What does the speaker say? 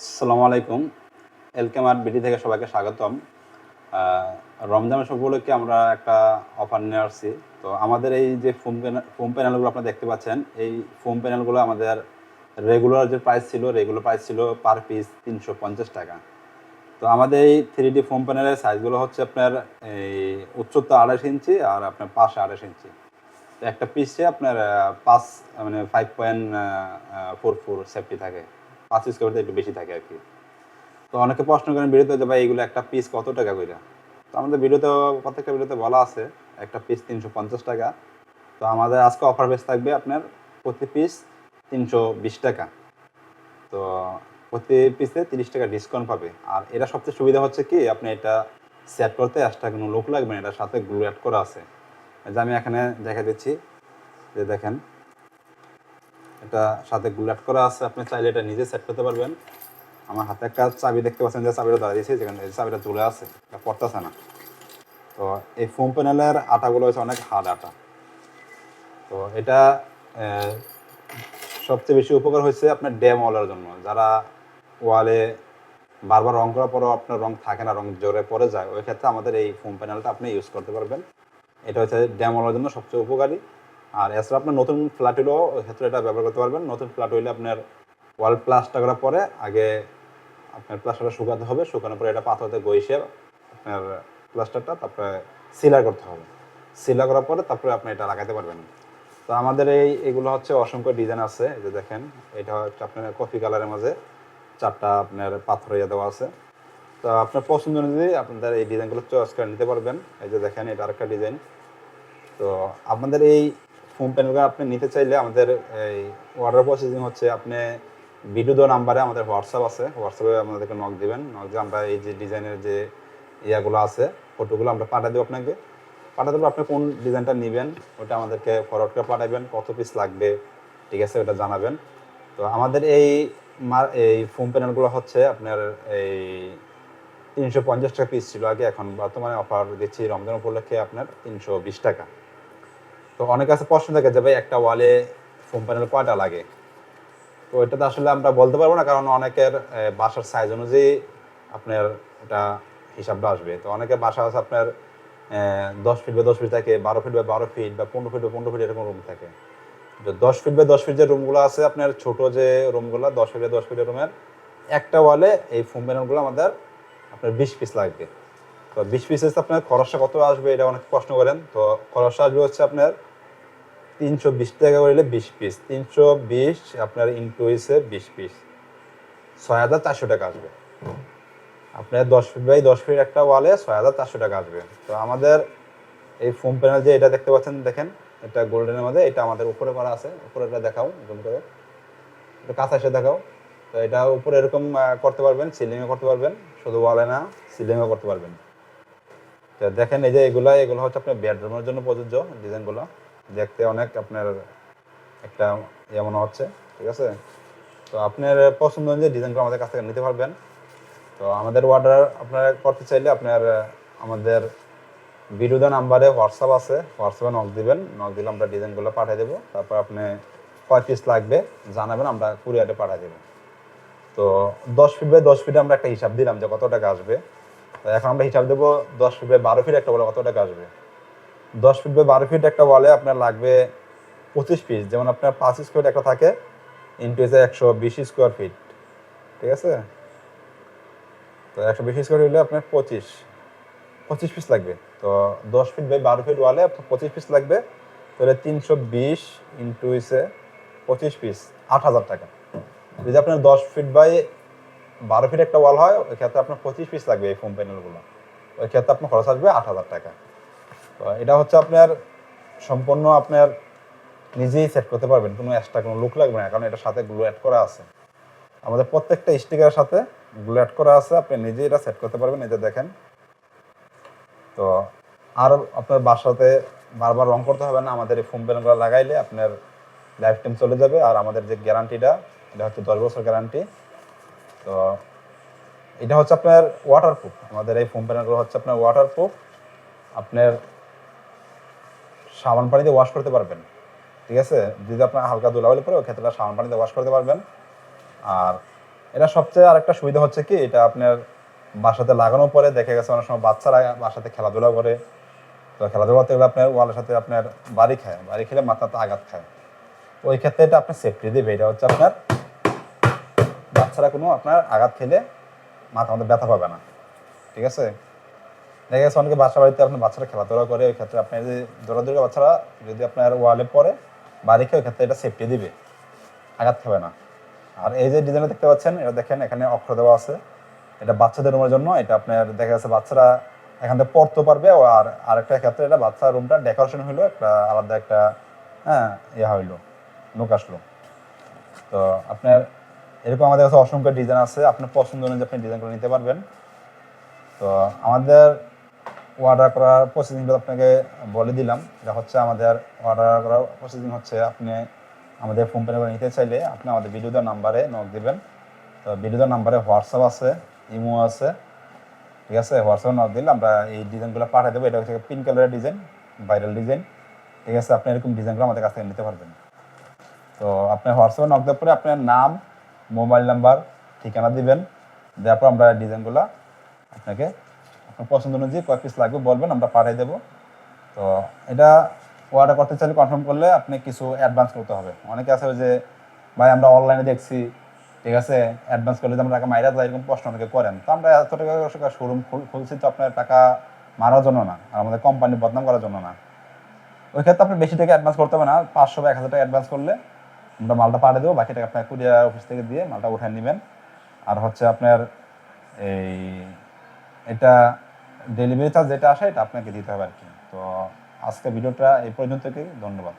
আসসালামু আলাইকুম। এলকে mart BD থেকে সবাইকে স্বাগতম। রমজান উপলক্ষে আমরা একটা অফার নিয়ে আসছি। তো আমাদের এই যে ফোম ফোম প্যানেলগুলো আপনারা দেখতে পাচ্ছেন, এই ফোম প্যানেলগুলো আমাদের রেগুলার যে প্রাইস ছিল, রেগুলার প্রাইস ছিল পার পিস তিনশো পঞ্চাশ টাকা। তো আমাদের এই থ্রি ডি ফোম প্যানেলের সাইজগুলো হচ্ছে আপনার এই উচ্চতা আড়াইশ ইঞ্চি আর আপনার পাশে আড়াইশ ইঞ্চি। একটা পিসে আপনার পাঁচ মানে five point four four safety থাকে। পাঁচ করতে একটু বেশি থাকে আর কি। তো অনেকে প্রশ্ন করেন ভিডিওতে যে, ভাই, এগুলো একটা পিস কত টাকা করে তো আমাদের ভিডিওতে প্রত্যেকটা ভিডিওতে বলা আছে, একটা পিস তিনশো পঞ্চাশ টাকা। তো আমাদের আজকে অফার বেস থাকবে আপনার প্রতি পিস তিনশো বিশ টাকা। তো প্রতি পিসে তিরিশ টাকা ডিসকাউন্ট পাবে। আর এটা সবচেয়ে সুবিধা হচ্ছে কি, আপনি এটা সেট করতে এক্সট্রা কোনো লোক লাগবে না এটার সাথে গ্লু অ্যাড করা আছে। যে আমি এখানে দেখা দিচ্ছি, যে দেখেন এটা সাথে গুলাট করা আছে, আপনি চাইলে এটা নিজে সেট করতে পারবেন। আমার হাতে একটা চাবি দেখতে পাচ্ছেন যে চাবিটা ধরা দিয়েছি যেখানে চাবিটা চলে আছে, এটা পড়তেছে না। তো এই ফোম প্যানেলের আটাগুলো হচ্ছে অনেক হার্ড আটা। তো এটা সবচেয়ে বেশি উপকার হয়েছে আপনার ড্যাম ওয়ালের জন্য। যারা ওয়ালে বারবার রং করার পরেও আপনার রং থাকে না, রং জোরে পড়ে যায়, ওই ক্ষেত্রে আমাদের এই ফোম প্যানেলটা আপনি ইউজ করতে পারবেন। এটা হচ্ছে ড্যাম ওয়ালের জন্য সবচেয়ে উপকারী। আর এছাড়া আপনার নতুন ফ্ল্যাট হলেও ক্ষেত্রে এটা ব্যবহার করতে পারবেন। নতুন ফ্ল্যাট হইলে আপনার ওয়াল প্লাস্টার করার পরে আগে আপনার প্লাস্টারটা শুকাতে হবে। শুকানোর পরে এটা পাথরতে গইসে আপনার প্লাস্টারটা তারপরে সিলার করতে হবে। সিলার করার পরে তারপরে আপনি এটা লাগাতে পারবেন। তো আমাদের এই, এগুলো হচ্ছে অসংখ্য ডিজাইন আছে। যে দেখেন, এটা হচ্ছে আপনার কফি কালারের মাঝে চারটা আপনার পাথর ইয়ে দেওয়া আছে। তো আপনার পছন্দ অনুযায়ী আপনাদের এই ডিজাইনগুলো চয়েস করে নিতে পারবেন। এই যে দেখেন, এটা আরেকটা ডিজাইন। তো আপনাদের এই ফোন প্যানেলগুলো আপনি নিতে চাইলে আমাদের এই অর্ডার প্রসেসিং হচ্ছে আপনি ভিডিও নাম্বারে আমাদের হোয়াটসঅ্যাপ আছে। হোয়াটসঅ্যাপে আমাদেরকে নক দিবেন। নক দিয়ে আমরা এই যে ডিজাইনের যে ইয়াগুলো আছে ফটোগুলো আমরা পাঠিয়ে দেবো আপনাকে। পাঠাতে আপনি কোন ডিজাইনটা নেবেন, ওটা আমাদেরকে ফরওয়ার্ড করে পাঠাবেন, কত পিস লাগবে, ঠিক আছে, ওটা জানাবেন। তো আমাদের এই এই ফোন প্যানেলগুলো হচ্ছে আপনার এই তিনশো পঞ্চাশ টাকা পিস ছিল আগে, এখন বর্তমানে অফার দিচ্ছি রমজান উপলক্ষে আপনার তিনশো বিশ টাকা। তো অনেক কাছে প্রশ্ন থাকে যে, ভাই, একটা ওয়ালে ফোম প্যানেল কয়টা লাগে? তো এটাতে আসলে আমরা বলতে পারব না, কারণ অনেকের বাসার সাইজ অনুযায়ী আপনার এটা হিসাবটা আসবে। তো অনেকের বাসা আছে আপনার দশ ফিট বা দশ ফিট থাকে, বারো ফিট বা বারো ফিট বা পনেরো ফিট বা পনেরো ফিট এরকম রুম থাকে। তো দশ ফিট বা দশ ফিট যে রুমগুলো আছে, আপনার ছোট যে রুমগুলো দশ ফিট বা দশ ফিটের রুমের একটা ওয়ালে এই ফোম প্যানেলগুলো আমাদের, আপনার বিশ পিস লাগবে। তো বিশ পিস আপনার খরচটা কত আসবে, এটা অনেক প্রশ্ন করেন। তো খরচটা আসবে হচ্ছে আপনার তিনশো বিশ টাকা করলে বিশ পিস তিনশো বিশ আপনার ইন্টু হয়েছে বিশ পিস ছয় হাজার চারশো টাকা আসবে। আপনার দশ ফিট বাই দশ ফিট একটা ওয়ালে ছয় হাজার চারশো টাকা আসবে। তো আমাদের এই ফোম প্যানেল যে এটা দেখতে পাচ্ছেন, দেখেন, এটা গোল্ডেনের মধ্যে, এটা আমাদের উপরে করা আছে। উপরে এটা দেখাও জুম করে। এটা কাছে এসে দেখাও। তো এটা উপরে এরকম করতে পারবেন সিলিংও করতে পারবেন। শুধু ওয়ালে না সিলিংও করতে পারবেন। তো দেখেন এই যে এগুলা, এগুলো হচ্ছে আপনার বেডরুমের জন্য প্রযোজ্য ডিজাইনগুলো দেখতে অনেক আপনার একটা ইয়ে মনে হচ্ছে, ঠিক আছে? তো আপনার পছন্দ অনুযায়ী ডিজাইনগুলো আমাদের কাছ থেকে নিতে পারবেন। তো আমাদের অর্ডার আপনারা করতে চাইলে আপনার, আমাদের ভিডিও নাম্বারে হোয়াটসঅ্যাপ আছে হোয়াটসঅ্যাপে নক দিবেন নক দিলে আমরা ডিজাইনগুলো পাঠিয়ে দেবো। তারপর আপনি কয় পিস লাগবে জানাবেন, আমরা কুরিয়ারে পাঠিয়ে দেবো। তো দশ ফিট বাই দশ ফিটে আমরা একটা হিসাব দিলাম যে কত টাকা আসবে। তো এখন আমরা হিসাব দেবো দশ ফিট বাই বারো ফিট একটা বলে কত টাকা আসবে। দশ ফিট বাই বারো ফিট একটা ওয়ালে আপনার লাগবে পঁচিশ পিস যেমন আপনার পাঁচ স্কোয়ার একটা থাকে ইন্টু এসে একশো বিশ স্কোয়ার ফিট ঠিক আছে? তো একশো বিশ স্কোয়ার হলে আপনার পঁচিশ। পঁচিশ পিস লাগবে। তো দশ ফিট বাই বারো ফিট ওয়ালে পঁচিশ পিস লাগবে। তাহলে তিনশো বিশ ইন্টু এসে পঁচিশ পিস আট হাজার টাকা। যদি আপনার দশ ফিট বাই বারো ফিট একটা ওয়াল হয়, ওই ক্ষেত্রে আপনার পঁচিশ পিস লাগবে এই ফোম প্যানেলগুলো ওই ক্ষেত্রে আপনার খরচ আসবে আট হাজার টাকা। তো এটা হচ্ছে আপনার সম্পূর্ণ আপনার নিজেই সেট করতে পারবেন। কোনো এক্সট্রা কোনো লুক লাগবে না, কারণ এটার সাথে গ্লু অ্যাড করা আছে। আমাদের প্রত্যেকটা স্টিকারের সাথে গ্লু অ্যাড করা আছে, আপনি নিজেই এটা সেট করতে পারবেন যে দেখেন। তো আর আপনার বাসাতে বারবার রং করতে হবে না, আমাদের এই ফোম প্যানেলগুলো লাগাইলে আপনার লাইফ টাইম চলে যাবে, আর আমাদের যে গ্যারান্টিটা এটা হচ্ছে দশ বছর গ্যারান্টি তো এটা হচ্ছে আপনার ওয়াটারপ্রুফ আমাদের এই ফোম প্যানেলগুলো হচ্ছে আপনার ওয়াটারপ্রুফ আপনার সাবান পানিতে ওয়াশ করতে পারবেন। ঠিক আছে? যদি আপনার হালকা ধুলাবালি পরে ওই ক্ষেত্রে সাবান পানিতে ওয়াশ করতে পারবেন। আর এটা সবচেয়ে আরেকটা সুবিধা হচ্ছে কি, এটা আপনার বাসাতে লাগানোর পরে দেখে গেছে অনেক সময় বাচ্চারা বাসাতে খেলাধুলা করে। তো খেলাধুলা করতে গেলে আপনার ওয়ালের সাথে আপনার বাড়ি খায়, বাড়ি খেলে মাথাতে আঘাত খায়। ওই ক্ষেত্রে এটা আপনার সেফটি দেবে। এটা হচ্ছে আপনার বাচ্চারা কোনো আপনার আঘাত খেলে মাথা মধ্যে ব্যথা পাবে না। ঠিক আছে? দেখা গেছে অনেকে বাসা বাড়িতে আপনার বাচ্চারা খেলাধুলা করে, ওই ক্ষেত্রে আপনার যদি দৌড়াদৌড়ি বাচ্চারা যদি আপনার ওয়ালে পরে বাড়ি খেয়ে ওই ক্ষেত্রে এটা সেফটি দিবে। আঘাত খাবে না। আর এই যে ডিজাইনটা দেখতে পাচ্ছেন, এটা দেখেন এখানে অক্ষর দেওয়া আছে। এটা বাচ্চাদের রুমের জন্য, এটা আপনার দেখা যাচ্ছে বাচ্চারা এখান থেকে পড়তে পারবে আর আরেকটা ক্ষেত্রে এটা বাচ্চার রুমটা ডেকোরেশন হইল, একটা আলাদা একটা হ্যাঁ ইয়ে হইল নুক আসলো। তো আপনার এরকম আমাদের কাছে অসংখ্য ডিজাইন আছে, আপনার পছন্দ অনুযায়ী আপনি ডিজাইন করে নিতে পারবেন। তো আমাদের অর্ডার করার প্রসেসিংটা আপনাকে বলে দিলাম। এটা হচ্ছে আমাদের অর্ডার করার প্রসেসিং হচ্ছে আপনি আমাদের ফোন পে নিতে চাইলে আপনি আমাদের দেওয়ার নাম্বারে নক দেবেন। তো দেওয়ার নাম্বারে হোয়াটসঅ্যাপ আছে ইমো আছে, ঠিক আছে? হোয়াটসঅ্যাপে নক দিলে আমরা এই ডিজাইনগুলো পাঠিয়ে দেবো। এটা হচ্ছে পিঙ্ক কালারের ডিজাইন ভাইরাল ডিজাইন ঠিক আছে? আপনি এরকম ডিজাইনগুলো আমাদের কাছ থেকে নিতে পারবেন। তো আপনার হোয়াটসঅ্যাপে নক দেওয়ার পরে আপনার নাম মোবাইল নাম্বার ঠিকানা দিবেন। দেওয়ার পর আমরা ডিজাইনগুলো আপনাকে আপনার পছন্দ অনুযায়ী কয় পিস লাগবে, বলবেন, আমরা পাঠিয়ে দেবো। তো এটা অর্ডার করতে চাইলে কনফার্ম করলে আপনি কিছু অ্যাডভান্স করতে হবে। অনেকে আছে যে, ভাই, আমরা অনলাইনে দেখছি, ঠিক আছে? অ্যাডভান্স করলে আমরা টাকা মাইরা যায় এরকম প্রশ্ন অনেকে করেন। তো আমরা এত টাকা শোরুম খুলছি তো আপনার টাকা মারার জন্য না, আর আমাদের কোম্পানি বদনাম করার জন্য না। ওই ক্ষেত্রে আপনি বেশি টাকা অ্যাডভান্স করতে হবে না, পাঁচশো বা এক হাজার টাকা অ্যাডভান্স করলে আমরা মালটা পাঠিয়ে দেবো, বাকি টাকা আপনার কুরিয়ার অফিস থেকে দিয়ে মালটা উঠায় নেবেন। আর হচ্ছে আপনার এই, এটা ডেলিভারি চার্জ যেটা আসে, এটা আপনাকে দিতে হবে আর কি। তো আজকে ভিডিওটা এই পর্যন্ত ধন্যবাদ।